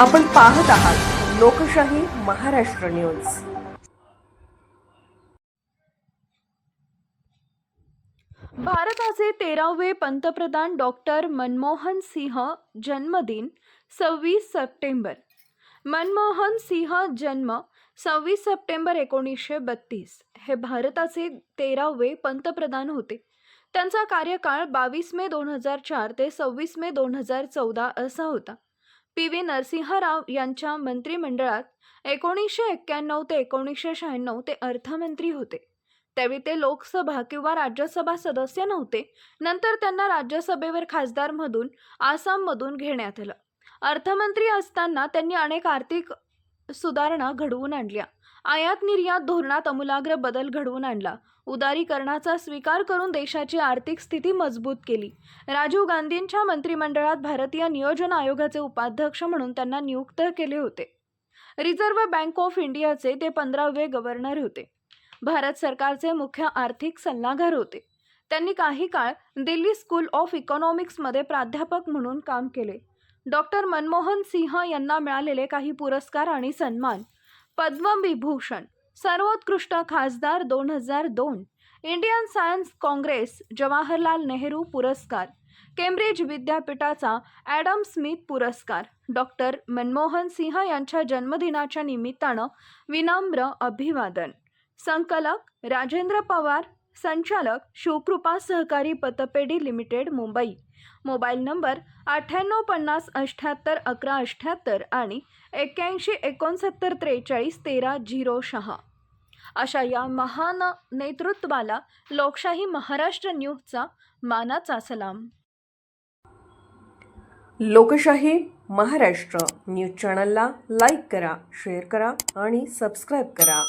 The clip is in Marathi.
आपण पाहत आहात लोकशाही महाराष्ट्र न्यूज. भारताचे तेरावे पंतप्रधान डॉक्टर मनमोहन सिंह जन्मदिन सव्वीस सप्टेंबर. मनमोहन सिंह जन्म सव्वीस सप्टेंबर एकोणीसशे बत्तीस हे भारताचे तेरावे पंतप्रधान होते. त्यांचा कार्यकाळ बावीस मे दोन हजार चार ते सव्वीस मे दोन हजार चौदा असा होता. पी. व्ही. नरसिंहराव यांच्या मंत्रिमंडळात एकोणीसशे एक्क्याण्णव ते एकोणीसशे शहाण्णव ते अर्थमंत्री होते. त्यावेळी ते लोकसभा किंवा राज्यसभा सदस्य नव्हते. नंतर त्यांना राज्यसभेवर खासदारमधून आसाममधून घेण्यात आलं. अर्थमंत्री असताना त्यांनी अनेक आर्थिक सुधारणा घडवून आणल्या. आयात निर्यात धोरणात अमूलाग्र बदल घडवून आणला. उदारीकरणाचा स्वीकार करून देशाची आर्थिक स्थिती मजबूत केली. राजीव गांधींच्या मंत्रिमंडळात भारतीय नियोजन आयोगाचे उपाध्यक्ष म्हणून त्यांना नियुक्त केले होते. रिझर्व्ह बँक ऑफ इंडियाचे ते पंधरावे गव्हर्नर होते. भारत सरकारचे मुख्य आर्थिक सल्लागार होते. त्यांनी काही काळ दिल्ली स्कूल ऑफ इकॉनॉमिक्समध्ये प्राध्यापक म्हणून काम केले. डॉक्टर मनमोहन सिंह यांना मिळालेले काही पुरस्कार आणि सन्मान पद्मविभूषण सर्वोत्कृष्ट खासदार दोन हजार दोन Indian Science Congress Jawaharlal Nehru पुरस्कार केम्ब्रिज विद्यापीठाचा ॲडम स्मिथ पुरस्कार डॉक्टर मनमोहन सिंह यांच्या जन्मदिनाच्या निमित्तानं विनम्र अभिवादन संकलक राजेंद्र पवार संचालक शिवकृपा सहकारी पतपेढी लिमिटेड मुंबई. मोबाईल नंबर अठ्ठ्याण्णव पन्नास अठ्ठ्याहत्तर अकरा अठ्ठ्याहत्तर आणि एक्क्याऐंशी एकोणसत्तर त्रेचाळीस तेरा झिरो सहा अशा या महान नेतृत्वाला लोकशाही महाराष्ट्र न्यूजचा मानाचा सलाम. लोकशाही महाराष्ट्र न्यूज चॅनलला लाईक करा शेअर करा आणि सबस्क्राईब करा.